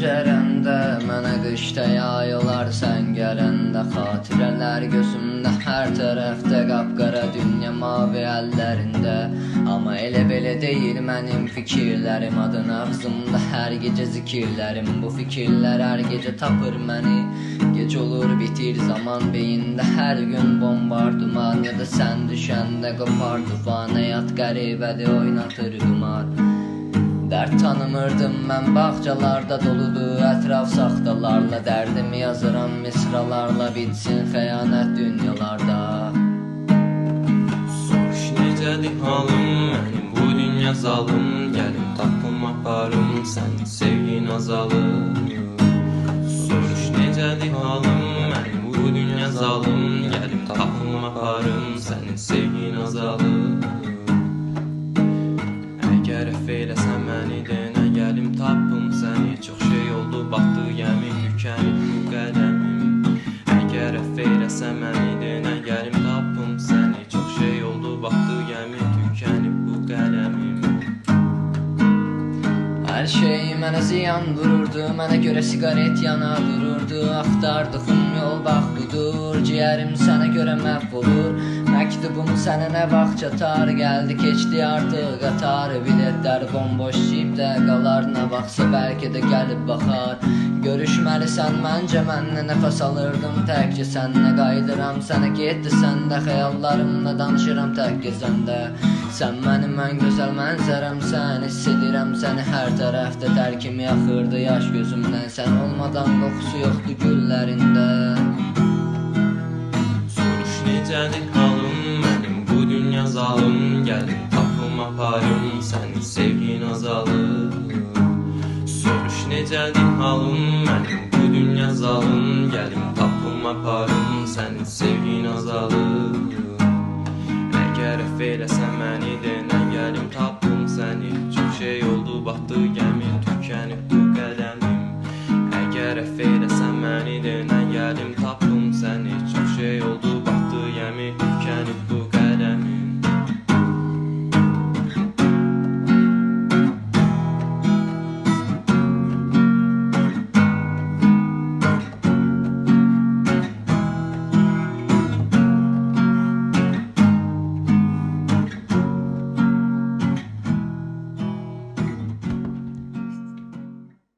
pəncərəndə Mənə qışda yayılar sən gələndə Xatirələr gözümdə hər tərəfdə Qapqara dünya mavi əllərində Amma elə belə deyil mənim fikirlərim Adın ağzımda hər gecə zikirlərim Bu fikirlər hər gecə tapır məni Gec olur bitir zaman beyində Hər gün bombardıman ya da sən düşəndə Qopar tufan həyat qəribədir oynatır qumar Dərd tanımırdım mən bağçalarda doludur Ətraf saxtalarla dərdimi yazıram misralarla. Bitsin xəyanət dünyalarda. Soruş necədir halım? Mənim bu dünya zalım. Gəlim tapım aparım sənin sevgin azalır Soruş necədir halım? Mənim bu dünya zalım. Gəlim tapım aparım sənin sevgin azalır Əgər əf əf eləsən məni denə gəlim tapım səni Çox şey oldu batdı gəmi tükənib bu qələmim Hər şey mənə ziyan vururdu Mənə görə siqaret yana dururdu. Axtardığım yol bax budur Ciyərim sənə görə məhv olur Məktubum sənə nə vaxt çatar? Gəldi keçdi artıq qatar Biletlər bomboş cibdə qalar Nə vaxtsa bəlkə də gəlib baxar Görüşməlisən məncə mənlə nəfəs alırdım Təkcə sənlə qayıdıram Sənə getdi səndə Xəyallarımla danışıram tək gəzəndə Sən mənim ən gözəl mənzərəmsən Hiss edirəm səni hər tərəfdə Tərkimi axırdı yaş gözümdən Sən olmadan qoxusu yoxdu güllərində Gəlim tapım aparım sənin sevgin azalır Soruş necədir halım mənim bu dünya zalım Gəlim tapım aparım sənin sevgin azalır Əgər əf eləsən məni denə